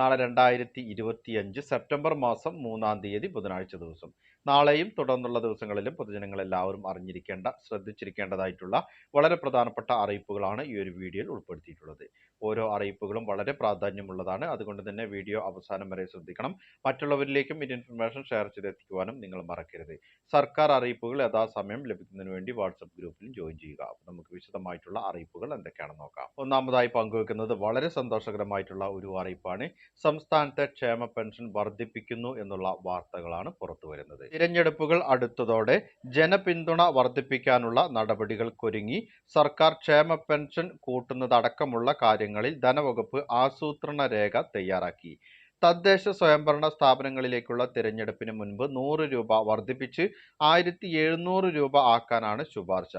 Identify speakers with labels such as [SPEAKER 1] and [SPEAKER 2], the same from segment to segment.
[SPEAKER 1] നാളെ രണ്ടായിരത്തി ഇരുപത്തി അഞ്ച് സെപ്റ്റംബർ മാസം മൂന്നാം തീയതി ബുധനാഴ്ച ദിവസം നാളെയും തുടർന്നുള്ള ദിവസങ്ങളിലും പൊതുജനങ്ങൾ എല്ലാവരും അറിഞ്ഞിരിക്കേണ്ട ശ്രദ്ധിച്ചിരിക്കേണ്ടതായിട്ടുള്ള വളരെ പ്രധാനപ്പെട്ട അറിയിപ്പുകളാണ് ഈ ഒരു വീഡിയോയിൽ ഉൾപ്പെടുത്തിയിട്ടുള്ളത് ഓരോ അറിയിപ്പുകളും വളരെ പ്രാധാന്യമുള്ളതാണ് അതുകൊണ്ട് തന്നെ വീഡിയോ അവസാനം വരെ ശ്രദ്ധിക്കണം മറ്റുള്ളവരിലേക്കും ഈ ഇൻഫർമേഷൻ ഷെയർ ചെയ്തെത്തിക്കുവാനും നിങ്ങൾ മറക്കരുത് സർക്കാർ അറിയിപ്പുകൾ യഥാസമയം ലഭിക്കുന്നതിന് വേണ്ടി വാട്സപ്പ് ഗ്രൂപ്പിലും ജോയിൻ ചെയ്യുക നമുക്ക് വിശദമായിട്ടുള്ള അറിയിപ്പുകൾ എന്തൊക്കെയാണെന്ന് നോക്കാം ഒന്നാമതായി പങ്കുവെക്കുന്നത് വളരെ സന്തോഷകരമായിട്ടുള്ള ഒരു അറിയിപ്പാണ് സംസ്ഥാനത്തെ ക്ഷേമ പെൻഷൻ വർദ്ധിപ്പിക്കുന്നു എന്നുള്ള വാർത്തകളാണ് പുറത്തു വരുന്നത് തിരഞ്ഞെടുപ്പുകൾ അടുത്തതോടെ ജനപിന്തുണ വർദ്ധിപ്പിക്കാനുള്ള നടപടികൾക്കൊരുങ്ങി സർക്കാർ ക്ഷേമ പെൻഷൻ കൂട്ടുന്നതടക്കമുള്ള കാര്യങ്ങളിൽ ധനവകുപ്പ് ആസൂത്രണ രേഖ തയ്യാറാക്കി തദ്ദേശ സ്വയംഭരണ സ്ഥാപനങ്ങളിലേക്കുള്ള തിരഞ്ഞെടുപ്പിന് മുൻപ് നൂറ് രൂപ വർദ്ധിപ്പിച്ച് ആയിരത്തി എഴുന്നൂറ് രൂപ ആക്കാനാണ് ശുപാർശ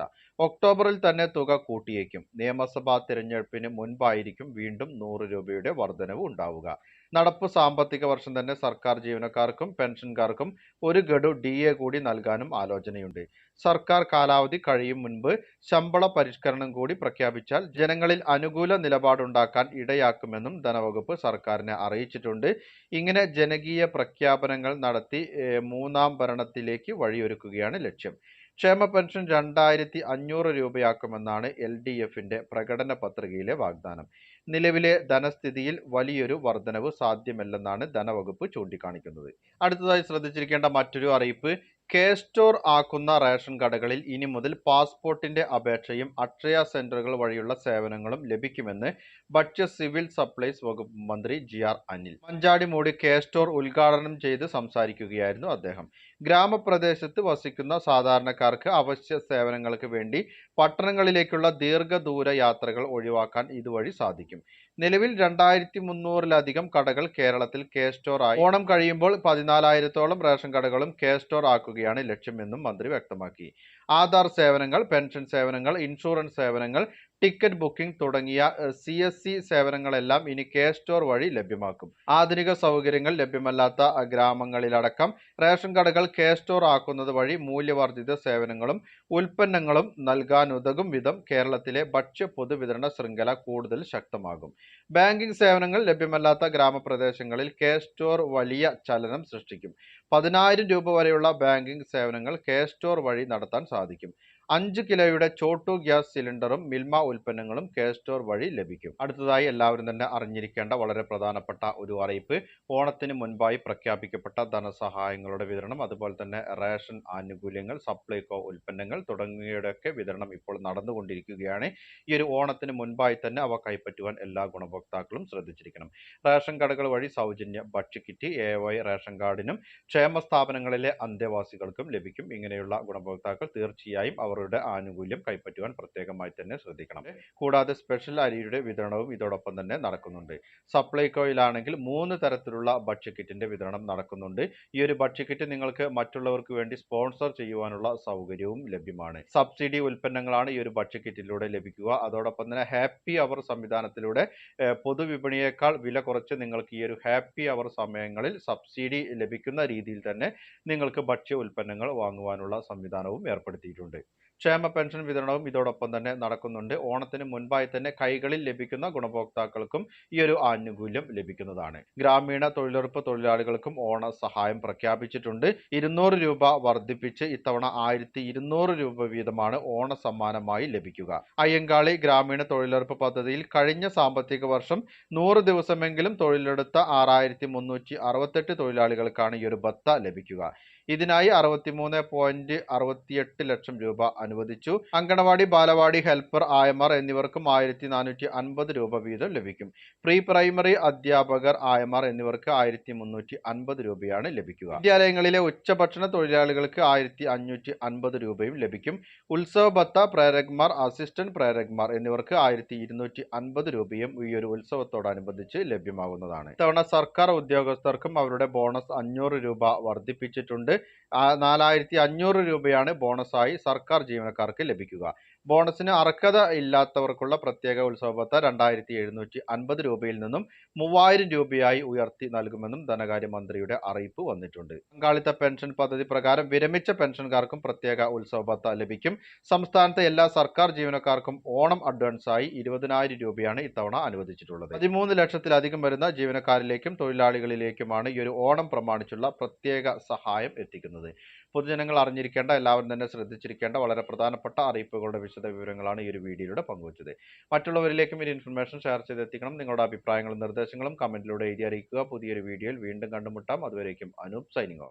[SPEAKER 1] ഒക്ടോബറിൽ തന്നെ തുക കൂട്ടിയേക്കും നിയമസഭാ തിരഞ്ഞെടുപ്പിന് മുൻപായിരിക്കും വീണ്ടും നൂറ് രൂപയുടെ വർധനവ് ഉണ്ടാവുക നടപ്പ് സാമ്പത്തിക വർഷം തന്നെ സർക്കാർ ജീവനക്കാർക്കും പെൻഷൻകാർക്കും ഒരു ഗഡു ഡി എ കൂടി നൽകാനും ആലോചനയുണ്ട് സർക്കാർ കാലാവധി കഴിയും മുൻപ് ശമ്പള പരിഷ്കരണം കൂടി പ്രഖ്യാപിച്ചാൽ ജനങ്ങളിൽ അനുകൂല നിലപാടുണ്ടാക്കാൻ ഇടയാക്കുമെന്നും ധനവകുപ്പ് സർക്കാരിനെ അറിയിച്ചിട്ടുണ്ട് ഇങ്ങനെ ജനകീയ പ്രഖ്യാപനങ്ങൾ നടത്തി മൂന്നാം ഭരണത്തിലേക്ക് വഴിയൊരുക്കുകയാണ് ലക്ഷ്യം ക്ഷേമ പെൻഷൻ രണ്ടായിരത്തി അഞ്ഞൂറ് രൂപയാക്കുമെന്നാണ് എൽ ഡി എഫിൻ്റെ പ്രകടന പത്രികയിലെ വാഗ്ദാനം നിലവിലെ ധനസ്ഥിതിയിൽ വലിയൊരു വർധനവ് സാധ്യമല്ലെന്നാണ് ധനവകുപ്പ് ചൂണ്ടിക്കാണിക്കുന്നത് അടുത്തതായി ശ്രദ്ധിച്ചിരിക്കേണ്ട മറ്റൊരു അറിയിപ്പ് കെ സ്റ്റോർ ആക്കുന്ന റേഷൻ കടകളിൽ ഇനി മുതൽ പാസ്പോർട്ടിന്റെ അപേക്ഷയും അക്ഷയ സെന്ററുകൾ വഴിയുള്ള സേവനങ്ങളും ലഭിക്കുമെന്ന് ഭക്ഷ്യ സിവിൽ സപ്ലൈസ് വകുപ്പ് മന്ത്രി ജി ആർ അനിൽ മൂടി കെ സ്റ്റോർ ഉദ്ഘാടനം ചെയ്ത് സംസാരിക്കുകയായിരുന്നു അദ്ദേഹം ഗ്രാമപ്രദേശത്ത് വസിക്കുന്ന സാധാരണക്കാർക്ക് അവശ്യ സേവനങ്ങൾക്ക് വേണ്ടി പട്ടണങ്ങളിലേക്കുള്ള ദീർഘദൂര യാത്രകൾ ഒഴിവാക്കാൻ ഇതുവഴി സാധിക്കും നിലവിൽ രണ്ടായിരത്തി മുന്നൂറിലധികം കടകൾ കേരളത്തിൽ കെ സ്റ്റോർ ആയി ഓണം കഴിയുമ്പോൾ പതിനാലായിരത്തോളം റേഷൻ കടകളും കെ സ്റ്റോർ ആക്കുക നൽകുകയാണ് ലക്ഷ്യമെന്നും മന്ത്രി വ്യക്തമാക്കി ആധാർ സേവനങ്ങൾ പെൻഷൻ സേവനങ്ങൾ ഇൻഷുറൻസ് സേവനങ്ങൾ ടിക്കറ്റ് ബുക്കിംഗ് തുടങ്ങിയ സി എസ് സി സേവനങ്ങളെല്ലാം ഇനി കെ സ്റ്റോർ വഴി ലഭ്യമാക്കും ആധുനിക സൗകര്യങ്ങൾ ലഭ്യമല്ലാത്ത ഗ്രാമങ്ങളിലടക്കം റേഷൻ കടകൾ കെ സ്റ്റോർ ആക്കുന്നത് വഴി മൂല്യവർദ്ധിത സേവനങ്ങളും ഉൽപ്പന്നങ്ങളും നൽകാനുതകും വിധം കേരളത്തിലെ ഭക്ഷ്യ പൊതുവിതരണ ശൃംഖല കൂടുതൽ ശക്തമാകും ബാങ്കിംഗ് സേവനങ്ങൾ ലഭ്യമല്ലാത്ത ഗ്രാമപ്രദേശങ്ങളിൽ കെ സ്റ്റോർ വലിയ ചലനം സൃഷ്ടിക്കും പതിനായിരം രൂപ വരെയുള്ള ബാങ്കിംഗ് സേവനങ്ങൾ കെ സ്റ്റോർ വഴി നടത്താൻ സാധിക്കും അഞ്ച് കിലോയുടെ ചോട്ടു ഗ്യാസ് സിലിണ്ടറും മിൽമ ഉൽപ്പന്നങ്ങളും കെ സ്റ്റോർ വഴി ലഭിക്കും അടുത്തതായി എല്ലാവരും തന്നെ അറിഞ്ഞിരിക്കേണ്ട വളരെ പ്രധാനപ്പെട്ട ഒരു അറിയിപ്പ് ഓണത്തിന് മുൻപായി പ്രഖ്യാപിക്കപ്പെട്ട ധനസഹായങ്ങളുടെ വിതരണം അതുപോലെ തന്നെ റേഷൻ ആനുകൂല്യങ്ങൾ സപ്ലൈകോ ഉൽപ്പന്നങ്ങൾ തുടങ്ങിയവയുടെയൊക്കെ വിതരണം ഇപ്പോൾ നടന്നുകൊണ്ടിരിക്കുകയാണ് ഈ ഒരു ഓണത്തിന് മുൻപായി തന്നെ അവ കൈപ്പറ്റുവാൻ എല്ലാ ഗുണഭോക്താക്കളും ശ്രദ്ധിച്ചിരിക്കണം റേഷൻ കടകൾ വഴി സൗജന്യ ഭക്ഷ്യക്കിറ്റ് എ വൈ റേഷൻ കാർഡിനും ക്ഷേമ സ്ഥാപനങ്ങളിലെ അന്തേവാസികൾക്കും ലഭിക്കും ഇങ്ങനെയുള്ള ഗുണഭോക്താക്കൾ തീർച്ചയായും അവർ അവരുടെ ആനുകൂല്യം കൈപ്പറ്റുവാൻ പ്രത്യേകമായി തന്നെ ശ്രദ്ധിക്കണം കൂടാതെ സ്പെഷ്യൽ അരിയുടെ വിതരണവും ഇതോടൊപ്പം തന്നെ നടക്കുന്നുണ്ട് സപ്ലൈകോയിലാണെങ്കിൽ മൂന്ന് തരത്തിലുള്ള ഭക്ഷ്യക്കിറ്റിൻ്റെ വിതരണം നടക്കുന്നുണ്ട് ഈ ഒരു ഭക്ഷ്യക്കിറ്റ് നിങ്ങൾക്ക് മറ്റുള്ളവർക്ക് വേണ്ടി സ്പോൺസർ ചെയ്യുവാനുള്ള സൗകര്യവും ലഭ്യമാണ് സബ്സിഡി ഉൽപ്പന്നങ്ങളാണ് ഈ ഒരു ഭക്ഷ്യക്കിറ്റിലൂടെ ലഭിക്കുക അതോടൊപ്പം തന്നെ ഹാപ്പി അവർ സംവിധാനത്തിലൂടെ പൊതുവിപണിയേക്കാൾ വില കുറച്ച് നിങ്ങൾക്ക് ഈ ഒരു ഹാപ്പി അവർ സമയങ്ങളിൽ സബ്സിഡി ലഭിക്കുന്ന രീതിയിൽ തന്നെ നിങ്ങൾക്ക് ഭക്ഷ്യ ഉൽപ്പന്നങ്ങൾ വാങ്ങുവാനുള്ള സംവിധാനവും ഏർപ്പെടുത്തിയിട്ടുണ്ട് ക്ഷേമ പെൻഷൻ വിതരണവും ഇതോടൊപ്പം തന്നെ നടക്കുന്നുണ്ട് ഓണത്തിന് മുൻപായി തന്നെ കൈകളിൽ ലഭിക്കുന്ന ഗുണഭോക്താക്കൾക്കും ഈ ഒരു ആനുകൂല്യം ലഭിക്കുന്നതാണ് ഗ്രാമീണ തൊഴിലുറപ്പ് തൊഴിലാളികൾക്കും ഓണ സഹായം പ്രഖ്യാപിച്ചിട്ടുണ്ട് ഇരുന്നൂറ് രൂപ വർദ്ധിപ്പിച്ച് ഇത്തവണ ആയിരത്തി ഇരുന്നൂറ് രൂപ വീതമാണ് ഓണ സമ്മാനമായി ലഭിക്കുക അയ്യങ്കാളി ഗ്രാമീണ തൊഴിലുറപ്പ് പദ്ധതിയിൽ കഴിഞ്ഞ സാമ്പത്തിക വർഷം നൂറ് ദിവസമെങ്കിലും തൊഴിലെടുത്ത ആറായിരത്തി മുന്നൂറ്റി അറുപത്തെട്ട് തൊഴിലാളികൾക്കാണ് ഈ ഒരു ബത്ത ലഭിക്കുക ഇതിനായി അറുപത്തി മൂന്ന് പോയിന്റ് അറുപത്തിയെട്ട് ലക്ഷം രൂപ അനുവദിച്ചു അങ്കണവാടി ബാലവാടി ഹെൽപ്പർ ആയമാർ എന്നിവർക്കും ആയിരത്തി നാനൂറ്റി അൻപത് രൂപ വീതം ലഭിക്കും പ്രീ പ്രൈമറി അധ്യാപകർ ആയമാർ എന്നിവർക്ക് ആയിരത്തി മുന്നൂറ്റി അൻപത് രൂപയാണ് ലഭിക്കുക വിദ്യാലയങ്ങളിലെ ഉച്ചഭക്ഷണ തൊഴിലാളികൾക്ക് ആയിരത്തി അഞ്ഞൂറ്റി അൻപത് രൂപയും ലഭിക്കും ഉത്സവ ഭത്ത പ്രേരകന്മാർ അസിസ്റ്റന്റ് പ്രേരകന്മാർ എന്നിവർക്ക് ആയിരത്തി ഇരുന്നൂറ്റി അൻപത് രൂപയും ഈ ഒരു ഉത്സവത്തോടനുബന്ധിച്ച് ലഭ്യമാകുന്നതാണ് ഇത്തവണ സർക്കാർ ഉദ്യോഗസ്ഥർക്കും അവരുടെ ബോണസ് അഞ്ഞൂറ് രൂപ വർദ്ധിപ്പിച്ചിട്ടുണ്ട് നാലായിരത്തി അഞ്ഞൂറ് രൂപയാണ് ബോണസായി സർക്കാർ ജീവനക്കാർക്ക് ലഭിക്കുക ബോണസിന് അർഹത ഇല്ലാത്തവർക്കുള്ള പ്രത്യേക ഉത്സവത്തെ രണ്ടായിരത്തി എഴുന്നൂറ്റി അൻപത് രൂപയിൽ നിന്നും മൂവായിരം രൂപയായി ഉയർത്തി നൽകുമെന്നും ധനകാര്യമന്ത്രിയുടെ അറിയിപ്പ് വന്നിട്ടുണ്ട് പങ്കാളിത്ത പെൻഷൻ പദ്ധതി പ്രകാരം വിരമിച്ച പെൻഷൻകാർക്കും പ്രത്യേക ഉത്സവബത്ത ലഭിക്കും സംസ്ഥാനത്തെ എല്ലാ സർക്കാർ ജീവനക്കാർക്കും ഓണം അഡ്വാൻസായി ഇരുപതിനായിരം രൂപയാണ് ഇത്തവണ അനുവദിച്ചിട്ടുള്ളത് പതിമൂന്ന് ലക്ഷത്തിലധികം വരുന്ന ജീവനക്കാരിലേക്കും തൊഴിലാളികളിലേക്കുമാണ് ഈ ഒരു ഓണം പ്രമാണിച്ചുള്ള പ്രത്യേക സഹായം എത്തിക്കുന്നത് പൊതുജനങ്ങൾ അറിഞ്ഞിരിക്കേണ്ട എല്ലാവരും തന്നെ ശ്രദ്ധിച്ചിരിക്കേണ്ട വളരെ പ്രധാനപ്പെട്ട അറിയിപ്പുകളുടെ വിശദ വിവരങ്ങളാണ് ഈ ഒരു വീഡിയോയിലൂടെ പങ്കുവച്ചത് മറ്റുള്ളവരിലേക്കും ഈ ഇൻഫർമേഷൻ ഷെയർ ചെയ്തെത്തിക്കണം നിങ്ങളുടെ അഭിപ്രായങ്ങളും നിർദ്ദേശങ്ങളും കമൻറ്റിലൂടെ എഴുതി അറിയിക്കുക പുതിയൊരു വീഡിയോയിൽ വീണ്ടും കണ്ടുമുട്ടാം അതുവരേക്കും അനൂപ് സൈനിങ്